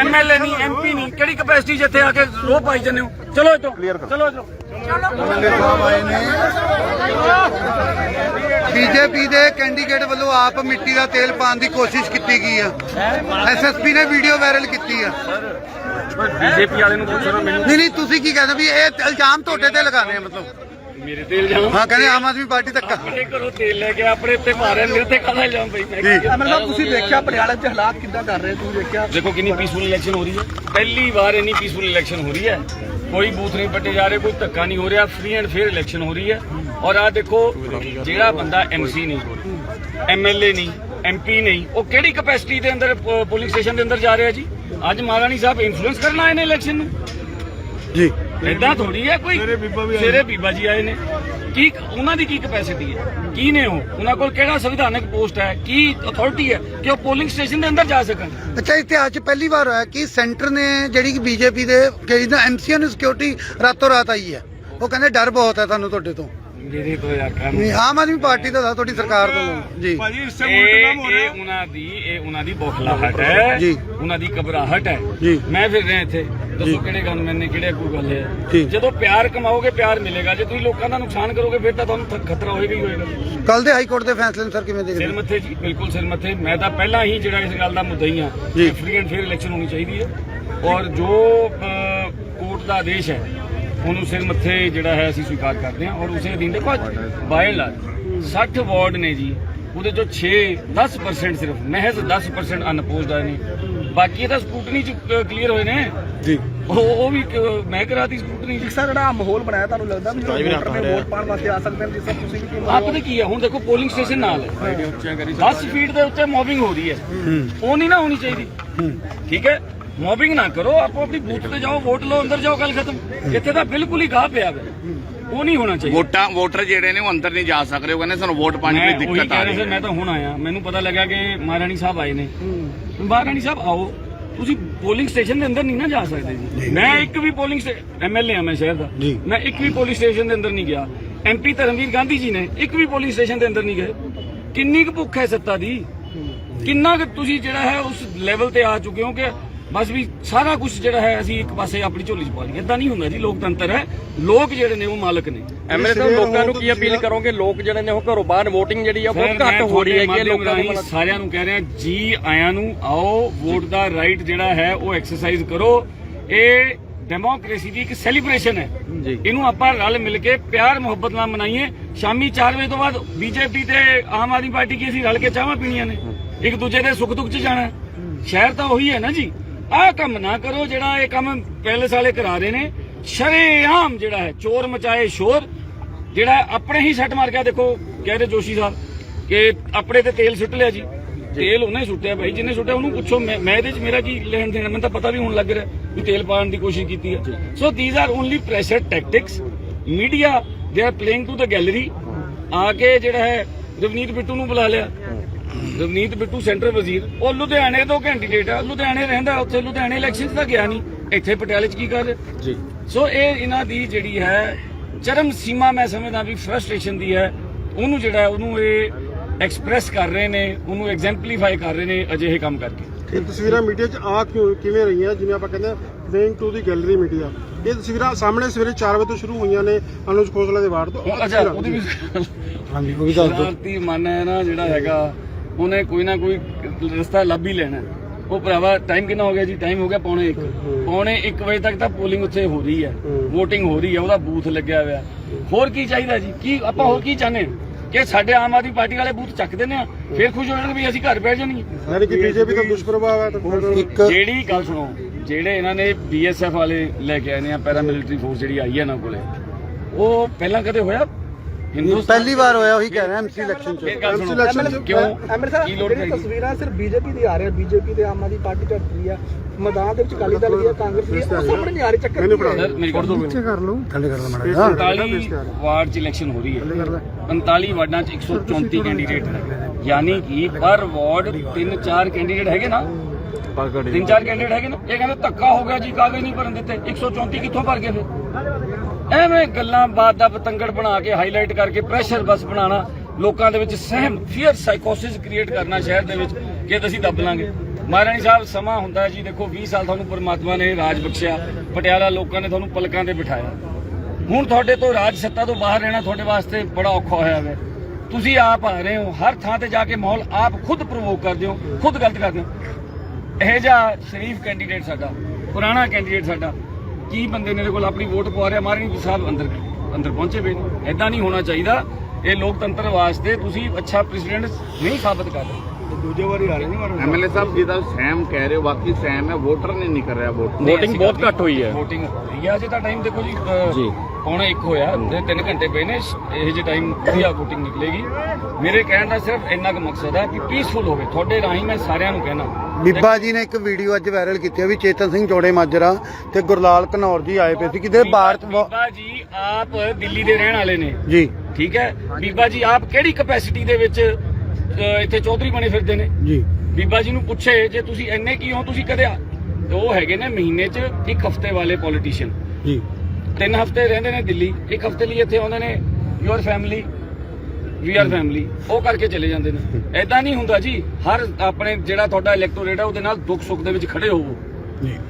MLA ਨਹੀਂ MP ਨਹੀਂ। ਕਿਹੜੀ ਕਪੈਸਿਟੀ ਜਿੱਥੇ ਆ ਕੇ ਰੋਹ ਪਾਈ ਜਾਂਦੇ ਹੋ? ਚਲੋ ਇਤੋਂ ਚਲੋ ਇਤੋਂ ਬੀਜੇਪੀ ਦੇ ਕੈਂਡੀਡੇਟ ਵੱਲੋਂ ਆਪ ਮਿੱਟੀ ਦਾ ਤੇਲ ਪਾਉਣ ਦੀ ਕੋਸ਼ਿਸ਼ ਕੀਤੀ ਗਈ ਆ। ਐਸਐਸਪੀ ਨੇ ਵੀਡੀਓ ਵਾਇਰਲ ਕੀਤੀ ਆ। ਬੀਜੇਪੀ ਵਾਲੇ ਨੂੰ ਪੁੱਛੋ ਨਾ ਮੈਨੂੰ। ਨਹੀਂ ਨਹੀਂ ਤੁਸੀਂ ਕੀ ਕਹਿੰਦੇ ਵੀ ਇਹ ਇਲਜ਼ਾਮ ਤੁਹਾਡੇ ਤੇ ਲਗਾਣੇ ਆ ਮਤਲਬ? ਮੇਰੇ ਤੇ ਇਲਜ਼ਾਮ ਹਾਂ ਕਹਿੰਦੇ ਆਮ ਆਦਮੀ ਪਾਰਟੀ ਧੱਕਾ ਆਪਣੇ ਘਰੋਂ ਤੇਲ ਲੈ ਕੇ ਆਪਣੇ ਉੱਤੇ ਮਾਰਿਆ ਮੇਰੇ ਤੇ ਕਾਹਦਾ ਇਲਜ਼ਾਮ ਪਈ ਮੈਂ? ਕੀ ਅਮਰ ਸਾਹਿਬ ਤੁਸੀਂ ਦੇਖਿਆ ਪਟਿਆਲਾ 'ਚ ਹਾਲਾਤ ਕਿੱਦਾਂ ਕਰ ਰਹੇ? ਤੁਸੀਂ ਦੇਖਿਆ? ਦੇਖੋ ਕਿੰਨੀ ਪੀਸਫੁਲ ਇਲੈਕਸ਼ਨ ਹੋ ਰਹੀ ਹੈ। ਪਹਿਲੀ ਵਾਰ ਇੰਨੀ ਪੀਸਫੁਲ ਇਲੈਕਸ਼ਨ ਹੋ ਰਹੀ ਹੈ। ਕੋਈ ਬੂਥ ਨਹੀਂ ਪੱਟੇ ਜਾ ਰਹੇ ਕੋਈ ਧੱਕਾ ਨਹੀਂ ਹੋ ਰਿਹਾ। ਫ੍ਰੀ ਐਂਡ ਫੇਅਰ ਇਲੈਕਸ਼ਨ ਹੋ ਰਹੀ ਹੈ। ਔਰ ਆ ਦੇਖੋ ਜਿਹੜਾ ਬੰਦਾ ਐਮਸੀ ਨਹੀਂ ਐਮਐਲਏ ਨਹੀਂ ਐਮਪੀ ਨਹੀਂ ਉਹ ਕਿਹੜੀ ਕਪੈਸਿਟੀ ਦੇ ਅੰਦਰ ਪੋਲਿੰਗ ਸਟੇਸ਼ਨ ਦੇ ਅੰਦਰ ਜਾ ਰਿਹਾ ਜੀ? ਅੱਜ ਮਹਾਰਾਣੀ ਸਾਹਿਬ ਇਨਫਲੂਐਂਸ ਕਰਨ ਆਏ ਨੇ ਇਲੈਕਸ਼ਨ ਨੂੰ। ਜੀ। ਇਦਾਂ ਥੋੜੀ ਹੈ ਕੋਈ? ਸਵੇਰੇ ਬੀਬਾ ਜੀ ਆਏ ਨੇ। ਕੀ ਉਹਨਾਂ ਦੀ ਕੀ ਕਪੈਸਿਟੀ ਹੈ? ਕੀ ਨੇ ਉਹ? ਉਹਨਾਂ ਕੋਲ ਕਿਹੜਾ ਸੰਵਿਧਾਨਕ ਪੋਸਟ ਹੈ? ਕੀ ਅਥਾਰਟੀ ਹੈ ਕਿ ਉਹ ਪੋਲਿੰਗ ਸਟੇਸ਼ਨ ਦੇ ਅੰਦਰ ਜਾ ਸਕਣ? ਅੱਛਾ ਇਤਿਹਾਸ 'ਚ ਪਹਿਲੀ ਵਾਰ ਹੋਇਆ ਕਿ ਸੈਂਟਰ ਨੇ ਜਿਹੜੀ ਕਿ ਬੀਜੇਪੀ ਦੇ ਕਈ ਨਾ ਐਮਸੀਆਂ ਨੂੰ ਸਿਕਿਉਰਿਟੀ ਰਾਤੋਂ ਰਾਤ ਆਈ ਹੈ। ਉਹ ਕਹਿੰਦੇ ਡਰ ਬਹੁਤ ਹੈ ਤੁਹਾਨੂੰ ਤੁਹਾਡੇ ਤੋਂ। ਕੰਮ ਨਹੀਂ ਆਮ ਆਦਮੀ ਪਾਰਟੀ ਦਾ ਤੁਹਾਡੀ ਸਰਕਾਰ ਤੋਂ ਜੀ। ਇਹ ਇਹ ਉਹਨਾਂ ਦੀ ਇਹ ਉਹਨਾਂ ਦੀ ਬੋਖਲਾਹਟ ਹੈ। ਜੀ। ਉਹਨਾਂ ਦੀ ਘਬਰਾਹਟ ਹੈ। ਜੀ। ਮੈਂ ਫਿਰ ਰਿਹਾ ਇੱਥੇ। ਦੱਸੋ ਕਿਹੜੇ ਗਨਮੈਨ ਨੇ ਕਿਹੜੇ ਕੋਈ ਗੱਲ। ਹੈ। ਜਦੋਂ ਪਿਆਰ ਕਮਾਓਗੇ ਪਿਆਰ ਮਿਲੇਗਾ। ਜੇ ਤੁਸੀਂ ਲੋਕਾਂ ਦਾ ਨੁਕਸਾਨ ਕਰੋਗੇ ਫਿਰ ਤਾਂ ਤੁਹਾਨੂੰ ਖ- ਖਤਰਾ ਹੋਏਗਾ ਹੀ ਹੋਏਗਾ। ਕੱਲ ਦੇ ਹਾਈ ਕੋਰਟ ਦੇ ਫੈਸਲੇ ਨੂੰ ਸਰ ਕਿਵੇਂ ਦੇਖਦੇ ਸਿਰ ਹੋ? ਮੱਥੇ ਜੀ ਬਿਲਕੁਲ ਸਿਰ ਮੱਥੇ। ਮੈਂ ਤਾਂ ਪਹਿਲਾਂ ਹੀ ਜਿਹੜਾ ਇਸ ਗੱਲ ਦਾ ਮੁੱਦਈ ਹਾਂ ਜੀ। ਕਿ ਫ੍ਰੀ ਐਂਡ ਫੇਅਰ ਇਲੈਕਸ਼ਨ ਹੋਣੀ ਚਾਹੀਦੀ ਹੈ। ਔਰ ਜੋ ਕੋਰਟ ਦਾ ਆਦੇਸ਼ ਹੈ ਉਹਨੂੰ ਸਿਰ ਮੱਥੇ ਜਿਹੜਾ ਹੈ ਅਸੀਂ ਸਵੀਕਾਰ ਕਰਦੇ ਹਾਂ ਔਰ ਉਸੇ ਅਧੀਨ ਦੇਖੋ ਬਾਈ ਲਾ 60 ਵਾਰਡ ਨੇ ਜੀ ਉਹਦੇ ਚੋਂ 6 10% ਸਿਰਫ ਮਹਿਜ਼ 10% ਅਨਪੋਜ਼ਡ ਆਏ ਨੇ। ਬਾਕੀ ਤਾਂ ਸਕੂਟਨੀ ਚ ਕਲੀਅਰ ਹੋਏ ਨੇ? ਜੀ। ਉਹ ਵੀ ਮੈਂ ਕਰਾਤੀ ਸਕੂਟਨੀ ਚ। ਸਰ ਜਿਹੜਾ ਮਾਹੌਲ ਬਣਾਇਆ ਤੁਹਾਨੂੰ ਲੱਗਦਾ ਵੀ ਨੇ ਵੋਟ ਪਾਉਣ ਵਾਸਤੇ ਆ ਸਕਦੇ ਨੇ ਜਿਸ ਤਰ੍ਹਾਂ ਤੁਸੀਂ ਵੀ ਕੀ ਆਹ ਪਤਾ ਕੀ ਹੈ ਹੁਣ ਦੇਖੋ ਪੋਲਿੰਗ ਸਟੇਸ਼ਨ ਨਾਲ ਹੈ। 10 ਫੀਟ ਦੇ ਉੱਤੇ ਮੋਬਿੰਗ ਹੋ ਰਹੀ ਹੈ। ਉਹ ਨਹੀਂ ਨਾ ਹੋਣੀ ਚਾਹੀਦੀ। ਠੀਕ ਹੈ? ਮੋਬਿੰਗ ਨਾ ਕਰੋ ਆਪੋ ਆਪਣੀ ਬੂਥ ਤੇ ਜਾਓ ਵੋਟ ਲਓ ਅੰਦਰ ਜਾਓ ਗੱਲ ਖਤਮ। ਇੱਥੇ ਤਾਂ ਬਿਲਕੁਲ ਹੀ ਗਾਹ ਪਿਆ ਵਾ। ਉਹ ਨਹੀਂ ਹੋਣਾ ਚਾਹੀਦਾ। ਵੋਟਾਂ ਵੋਟਰ ਜਿਹੜੇ ਨੇ ਉਹ ਅੰਦਰ ਨਹੀਂ ਜਾ ਸਕਦੇ ਉਹ ਕਹਿੰਦੇ ਸਾਨੂੰ ਵੋਟ ਪਾਣੀ ਮੈਂ ਦੀ ਦਿੱਕਤ ਆ ਰਿਹਾ ਹੈ। ਮੈਂ ਤਾਂ ਹੁਣ ਆਇਆ। ਮੈਨੂੰ ਪਤਾ ਲੱਗਾ ਕਿ ਮਹਾਰਾਣੀ ਸਾਹਿਬ ਆਏ ਨੇ। ਮਹਾਰਾਣੀ ਸਾਹਿਬ ਆਓ। ਤੁਸੀਂ ਪੋਲਿੰਗ ਸਟੇਸ਼ਨ ਦੇ ਅੰਦਰ ਨਹੀਂ ਨਾ ਜਾ ਸਕਦੇ ਜੀ। ਮੈਂ ਇੱਕ ਵੀ ਪੋਲਿੰਗ ਐਮਐਲਏ ਆ ਮੈਂ ਸ਼ਹਿਰ ਦਾ। ਮੈਂ ਇੱਕ ਵੀ ਪੋਲਿੰਗ ਸਟੇਸ਼ਨ ਦੇ ਅੰਦਰ ਨਹੀਂ ਗਿਆ। ਐਮਪੀ ਧਰਮਵੀਰ ਗਾਂਧੀ ਜੀ ਨੇ ਇੱਕ ਵੀ ਪੋਲਿੰਗ ਸਟੇਸ਼ਨ ਦੇ ਅੰਦਰ ਨਹੀਂ ਗਏ। ਕਿੰਨੀ ਕੁ ਭੁੱਖ ਹੈ ਸੱਤਾ ਦੀ? ਕਿੰਨਾ ਕੁ ਤੁਸੀਂ ਜਿਹੜਾ ਹੈ ਉਸ ਲੈਵਲ ਤੇ ਆ ਚੁੱਕੇ ਹੋ ਕਿ ਬਸ ਵੀ ਸਾਰਾ ਕੁਝ ਜਿਹੜਾ ਹੈ ਅਸੀਂ ਇੱਕ ਪਾਸੇ ਆਪਣੀ ਝੋਲੀ 'ਚ ਪਾ ਲਈਏ। ਇਦਾਂ ਨਹੀਂ ਹੁੰਦਾ ਜੀ ਲੋਕਤੰਤਰ ਹੈ। ਲੋਕ ਜਿਹੜੇ ਨੇ ਉਹ ਮਾਲਕ ਨੇ। ਐਮਐਲਏ ਸਾਹਿਬ ਲੋਕਾਂ ਨੂੰ ਕੀ ਅਪੀਲ ਕਰੋਗੇ? ਲੋਕ ਜਿਹੜੇ ਨੇ ਉਹ ਘਰੋਂ ਬਾਹਰ VOTING ਜਿਹੜੀ ਆ ਬਹੁਤ ਘੱਟ ਹੋ ਰਹੀ ਹੈ ਤੁਹਾਡੇ ਕਿ ਲੋਕਾਂ ਰਾਹੀਂ ਸਾਰਿਆਂ ਨੂੰ ਕਹਿ ਰਿਹਾ ਜੀ ਆਇਆਂ ਨੂੰ ਆਓ ਵੋਟ ਦਾ ਰਾਈਟ ਜਿਹੜਾ ਹੈ ਉਹ ਐਕਸਰਸਾਈਜ਼ ਕਰੋ। ਇਹ ਡੈਮੋਕ੍ਰੇਸੀ ਦੀ ਇੱਕ ਸੈਲੀਬ੍ਰੇਸ਼ਨ ਹੈ। ਜੀ। ਇਹਨੂੰ ਆਪਾਂ ਰਲ ਮਿਲ ਕੇ ਪਿਆਰ ਮੁਹੱਬਤ ਨਾਲ ਮਨਾਈਏ। ਸ਼ਾਮੀ 4 ਵਜੇ ਤੋਂ ਬਾਅਦ ਬੀਜੇਪੀ ਤੇ ਆਮ ਆਦਮੀ ਪਾਰਟੀ ਕੀ ਅਸੀਂ ਰਲ ਕੇ ਚਾਹਾਂ ਪੀਣੀਆਂ ਨੇ? ਇੱਕ ਦੂਜੇ ਦੇ ਸੁੱਖ ਦੁੱਖ 'ਚ ਜਾਣਾ। ਹੈ। ਸ਼ਹਿਰ ਤਾਂ ਉਹੀ ਹੈ ਨਾ ਜੀ। ਆਹ ਕੰਮ ਨਾ ਕਰੋ ਜਿਹੜਾ ਇਹ ਕੰਮ ਪੈਲਸ ਵਾਲੇ ਕਰਾ ਰਹੇ ਨੇ। ਸ਼ਰੇਆਮ ਜਿਹੜਾ ਹੈ, ਚੋਰ ਮਚਾਏ ਸ਼ੋਰ, ਜਿਹੜਾ ਆਪਣੇ ਹੀ ਸੱਟ ਮਾਰ ਗਿਆ। ਦੇਖੋ, ਕਹਿ ਰਹੇ ਜੋਸ਼ੀ ਸਾਹਿਬ ਕਿ ਆਪਣੇ ਤੇ ਤੇਲ ਸੁੱਟ ਲਿਆ ਜੀ। ਤੇਲ ਉਹਨੇ ਸੁੱਟਿਆ ਭਾਈ, ਜਿਹਨੇ ਸੁੱਟਿਆ ਉਹਨੂੰ ਪੁੱਛੋ। ਮੈਂ ਮੈਂ ਇਹਦੇ 'ਚ ਮੇਰਾ ਕੀ ਲੈਣ ਦੇਣ ਮੈਨੂੰ ਤਾਂ ਪਤਾ ਵੀ ਹੁਣ ਲੱਗ ਰਿਹਾ ਵੀ ਤੇਲ ਪਾਉਣ ਦੀ ਕੋਸ਼ਿਸ਼ ਕੀਤੀ ਹੈ so these are only pressure tactics media they are playing to the gallery ਆ ਕੇ ਜਿਹੜਾ ਹੈ ਰਵਨੀਤ ਬਿੱਟੂ ਨੂੰ ਬੁਲਾ ਲਿਆ। ਰਵਨੀਤ ਬਿੱਟੂ ਸੈਂਟਰ ਵਜ਼ੀਰ ਉਹ ਲੁਧਿਆਣੇ ਤੋਂ ਕੈਂਡੀਡੇਟ ਆ ਲੁਧਿਆਣੇ ਰਹਿੰਦਾ ਉੱਥੇ ਲੁਧਿਆਣੇ ਇਲੈਕਸ਼ਨ 'ਚ ਤਾਂ ਗਿਆ ਨਹੀਂ। ਇੱਥੇ ਪਟਿਆਲੇ 'ਚ ਕੀ ਕਰ ਜੀ। ਸੋ ਇਹ ਇਹਨਾਂ ਦੀ ਜਿਹੜੀ ਹੈ ਚਰਮ ਸੀਮਾ ਮੈਂ ਸਮਝਦਾ ਵੀ ਫਰਸਟ੍ਰੇਸ਼ਨ ਦੀ ਹੈ। ਉਹਨੂੰ ਜਿਹੜਾ ਹੈ, ਉਹਨੂੰ ਇਹ ਐਕਸਪ੍ਰੈਸ ਕਰ ਰਹੇ ਨੇ ਉਹਨੂੰ ਐਗਜ਼ੈਂਪਲੀਫਾਈ ਕਰ ਰਹੇ ਨੇ ਅਜਿਹੇ ਕੰਮ ਕਰਕੇ। ਇਹ ਤਸਵੀਰਾਂ ਮੀਡੀਆ 'ਚ ਆ ਕਿਉਂ ਕਿਵੇਂ ਰਹੀਆਂ? ਜਿਵੇਂ ਆਪਾਂ ਕਹਿੰਦੇ playing to the gallery media ਇਹ ਤਸਵੀਰਾਂ ਸਾਹਮਣੇ ਸਵੇਰੇ 4 ਵਜੇ ਤੋਂ ਸ਼ੁਰੂ ਹੋਈਆਂ ਨੇ ਅਨੁਜ ਖੋਸਲਾ ਦੇ ਵਾਰਡ ਤੋਂ। ਅੱਛਾ। ਉਹਦੀ ਵੀ ਹਾਂਜੀ ਉਹ ਵੀ ਦੱਸ ਦਿਓ। ਸ਼ਰਾਰਤੀ ਮਨ ਹੈ ਨਾ ਜਿਹੜਾ ਹੈਗਾ। ਉਹਨੇ ਕੋਈ ਨਾ ਕੋਈ ਰਸਤਾ ਲੱਭ ਹੀ ਲੈਣਾ। ਉਹ ਭਰਾਵਾ ਟਾਈਮ ਕਿੰਨਾ ਹੋ ਗਿਆ ਜੀ? ਟਾਈਮ ਹੋ ਗਿਆ ਪੌਣੇ 1 ਪੌਣੇ 1 ਵਜੇ ਤੱਕ ਤਾਂ ਪੋਲਿੰਗ ਉੱਥੇ ਹੋ ਰਹੀ ਹੈ। VOTING ਹੋ ਰਹੀ ਹੈ ਉਹਦਾ ਬੂਥ ਲੱਗਿਆ ਹੋਇਆ। ਹੋਰ ਕੀ ਚਾਹੀਦਾ ਜੀ? ਕੀ ਆਪਾਂ ਹੋਰ ਕੀ ਚਾਹੁੰਦੇ ਹਾਂ? ਕਿ ਸਾਡੇ ਆਮ ਆਦਮੀ ਪਾਰਟੀ ਵਾਲੇ ਬੂਥ ਚੱਕ ਦਿੰਦੇ ਆ ਫਿਰ ਖੁਸ਼ ਹੋ ਜਾਣਗੇ ਵੀ ਅਸੀਂ ਘਰ ਬੈਠ ਜਾਣੀ ਯਾਨੀ ਕਿ ਬੀਜੇਪੀ ਦਾ ਦੁਸ਼ਪ੍ਰਭਾਵ ਹੈ ਤਾਂ ਫਿਰ ਇੱਕ ਜਿਹੜੀ ਗੱਲ ਸੁਣੋ ਜਿਹੜੇ ਇਹਨਾਂ ਨੇ ਬੀਐਸਐਫ ਵਾਲੇ ਲੈ ਕੇ ਆਏ ਨੇ ਆ ਪੈਰਾਮਿਲਟਰੀ ਫੋਰਸ ਜਿਹੜੀ ਆਈ ਹੈ ਨਾ ਕੋਲੇ ਉਹ ਪਹਿਲਾਂ ਕਦੇ ਹੋਇਆ? ਹਿੰਦੁਸਤਾਨ ਪਹਿਲੀ ਵਾਰ ਹੋਇਆ ਉਹੀ ਕਹਿ ਰਿਹਾ ਐਮਸੀ ਇਲੈਕਸ਼ਨ 'ਚ। ਇਹ ਗੱਲ ਸੁਣੋ। ਕਿਉਂ? ਐਮਐਲਏ ਸਾਹਿਬ ਕੀ ਲੋੜ ਜਿਹੜੀ ਹੈਗੀ ਤਸਵੀਰਾਂ ਸਿਰਫ ਬੀਜੇਪੀ ਦੀ ਆ ਰਹੀਆਂ ਬੀਜੇਪੀ ਤੇ ਆਮ ਆਦਮੀ ਪਾਰਟੀ ਝੜ ਰਹੀ ਆ। ਮੈਦਾਨ ਦੇ ਵਿੱਚ ਅਕਾਲੀ ਦਲ ਵੀ ਆ ਕਾਂਗਰਸ ਵੀ ਆ ਉਹ ਸਾਹਮਣੇ ਨਹੀਂ ਆ ਰਹੀ ਚੱਕਰ ਮੈਨੂੰ ਕੀ ਹੈ? ਸਰ ਮੇਰੀ ਗੱਲ ਸੁਣੋ। ਕਰ ਲਓ। ਥੱਲੇ ਕਰ ਲਓ ਮਾੜਾ 45 ਵਾਰਡ ਚ ਇਲੈਕਸ਼ਨ ਹੋ ਰਹੀ ਹੈ। 45 ਵਾਰਡਾਂ ਚ 134 ਕੈਂਡੀਡੇਟ ਨੇ। ਯਾਨੀ ਕਿ ਪਰ ਵਾਰਡ 3-4 ਕੈਂਡੀਡੇਟ ਹੈਗੇ ਨਾ। ਤਿੰਨ ਚਾਰ ਕੈਂਡੀਡੇਟ ਹੈਗੇ ਨਾ। ਇਹ ਕਹਿੰਦੇ ਧੱਕਾ ਹੋ ਗਿਆ ਜੀ ਕਾਗਜ਼ ਨਹੀਂ ਭਰਨ ਦਿੱਤੇ। 134 ਕਿੱਥੋਂ ਭਰ ਗਏ ਫਿਰ? ਐਵੇਂ ਗੱਲਾਂ ਬਾਤ ਦਾ ਪਤੰਗੜ ਬਣਾ ਕੇ ਹਾਈਲਾਈਟ ਕਰਕੇ ਪ੍ਰੈਸ਼ਰ ਬਸ ਬਣਾਉਣਾ, ਲੋਕਾਂ ਦੇ ਵਿੱਚ ਸਹਿਮ ਫੀਅਰ ਸਾਈਕੋਸਿਸ ਕ੍ਰੀਏਟ ਕਰਨਾ ਸ਼ਹਿਰ ਦੇ ਵਿੱਚ ਕਿ ਅਸੀਂ ਦੱਬ ਲਾਂਗੇ। ਮਹਾਰਾਣੀ ਸਾਹਿਬ, ਸਮਾਂ ਹੁੰਦਾ ਜੀ, ਦੇਖੋ 20 ਸਾਲ ਤੁਹਾਨੂੰ ਪਰਮਾਤਮਾ ਨੇ ਰਾਜ ਬਖਸ਼ਿਆ, ਪਟਿਆਲਾ ਲੋਕਾਂ ਨੇ ਤੁਹਾਨੂੰ ਪਲਕਾਂ ਤੇ ਬਿਠਾਇਆ। ਹੁਣ ਤੁਹਾਡੇ ਤੋਂ ਰਾਜ ਸੱਤਾ ਤੋਂ ਬਾਹਰ ਰਹਿਣਾ ਤੁਹਾਡੇ ਵਾਸਤੇ ਬੜਾ ਔਖਾ ਹੋਇਆ ਹੈ ਤੁਸੀਂ ਆਪ ਆ ਰਹੇ ਹੋ, ਹਰ ਥਾਂ ਤੇ ਜਾ ਕੇ ਮਾਹੌਲ ਆਪ ਖੁਦ ਪ੍ਰਵੋਕ ਕਰਦੇ ਹੋ, ਖੁਦ ਗਲਤ ਕਰਦੇ ਹੋ। ਇਹ ਜਿਹਾ ਸ਼ਰੀਫ ਕੈਂਡੀਡੇਟ ਸਾਡਾ, ਪੁਰਾਣਾ ਕੈਂਡੀਡੇਟ ਸਾਡਾ ਕੀ ਬੰਦੇ ਨੇ ਇਹਦੇ ਕੋਲ ਆਪਣੀ ਵੋਟ ਪਵਾ ਰਿਹਾ? ਮਾਰਨੀ ਸਾਹਿਬ ਅੰਦਰ ਅੰਦਰ ਪਹੁੰਚੇ ਪਏ ਨੇ ਐਦਾਂ ਨਹੀਂ ਹੋਣਾ ਚਾਹੀਦਾ। ਇਹ ਲੋਕਤੰਤਰ ਵਾਸਤੇ ਤੁਸੀਂ ਅੱਛਾ ਪ੍ਰੈਜ਼ੀਡੈਂਟ ਨਹੀਂ ਸਾਬਤ ਕਰ ਰਹੇ। ਦੂਜੇ ਵਾਰੀ ਆ ਰਹੇ ਨਹੀਂ ਮਾਰੋ ਐਮਐਲਏ ਸਾਹਿਬ ਜਿਹਦਾ ਸਹਿਮ ਕਹਿ ਰਹੇ ਹੋ ਬਾਕੀ ਸਹਿਮ ਹੈ ਵੋਟਰ ਨੇ ਨਹੀਂ ਕਰ ਰਿਹਾ ਵੋਟ। ਨਹੀਂ, ਬਹੁਤ ਘੱਟ ਹੋਈ ਹੈ। VOTING ਹੋਈ ਹੈ ਅਜੇ ਤਾਂ ਟਾਈਮ ਦੇਖੋ ਜੀ ਜੀ। ਪੌਣਾ 1 ਹੋਇਆ ਤੇ 3 ਘੰਟੇ ਪਏ ਨੇ। ਇਹ ਜੇ ਟਾਈਮ ਵਧੀਆ VOTING ਨਿਕਲੇਗੀ। ਮੇਰੇ ਕਹਿਣ ਦਾ ਸਿਰਫ ਇੰਨਾ ਕੁ ਮਕਸਦ ਹੈ ਕਿ ਪੀਸਫੁਲ ਹੋਵੇ। ਤੁਹਾਡੇ ਰਾਹੀਂ ਮੈਂ ਸਾਰਿਆਂ ਨੂੰ ਕਹਿਣਾ। ਬੀਬਾ ਜੀ ਨੇ ਇੱਕ ਵੀਡੀਓ ਅੱਜ ਵਾਇਰਲ ਕੀਤੀ ਹੈ ਵੀ ਚੇਤਨ ਸਿੰਘ ਜੋੜੇ ਮਾਜਰਾ ਤੇ ਗੁਰਲਾਲ ਘਨੌਰ ਜੀ ਆਏ ਪਏ ਸੀ। ਕਿਤੇ ਭਾਰਤ ਵ- ਬੀਬਾ ਜੀ ਆਪ ਦਿੱਲੀ ਦੇ ਰਹਿਣ ਵਾਲੇ ਨੇ। ਜੀ। ਠੀਕ ਹੈ? ਬੀਬਾ ਜੀ ਆਪ ਕਿਹੜੀ ਕਪੈਸਿਟੀ ਦੇ ਵਿੱਚ ਇੱਥੇ ਚੌਧਰੀ ਬਣੇ ਫਿਰਦੇ ਨੇ? ਜੀ। ਬੀਬਾ ਜੀ ਨੂੰ ਪੁੱਛੇ ਜੇ ਤੁਸੀਂ ਇੰਨੇ ਕੀ ਹੋ ਤੁਸੀਂ ਕਦੇ ਉਹ ਹੈਗੇ ਨੇ ਮਹੀਨੇ 'ਚ ਇੱਕ ਹਫ਼ਤੇ ਵਾਲੇ ਪੋਲੀਟੀਸ਼ੀਅਨ ਜੀ। ਤਿੰਨ ਹਫ਼ਤੇ ਰਹਿੰਦੇ ਨੇ ਦਿੱਲੀ ਇੱਕ ਹਫ਼ਤੇ ਲਈ ਇੱਥੇ ਆਉਂਦੇ ਨੇ your family we are family ਉਹ ਕਰਕੇ ਚਲੇ ਜਾਂਦੇ ਨੇ। ਐਦਾਂ ਨਹੀਂ ਹੁੰਦਾ ਜੀ। ਹਰ ਆਪਣੇ ਜਿਹੜਾ ਤੁਹਾਡਾ ਇਲੈਕਟੋਰੇਟ ਹੈ ਉਹਦੇ ਨਾਲ ਦੁੱਖ ਸੁੱਖ ਦੇ ਵਿੱਚ ਖੜੇ ਹੋਵੋ। ਜੀ।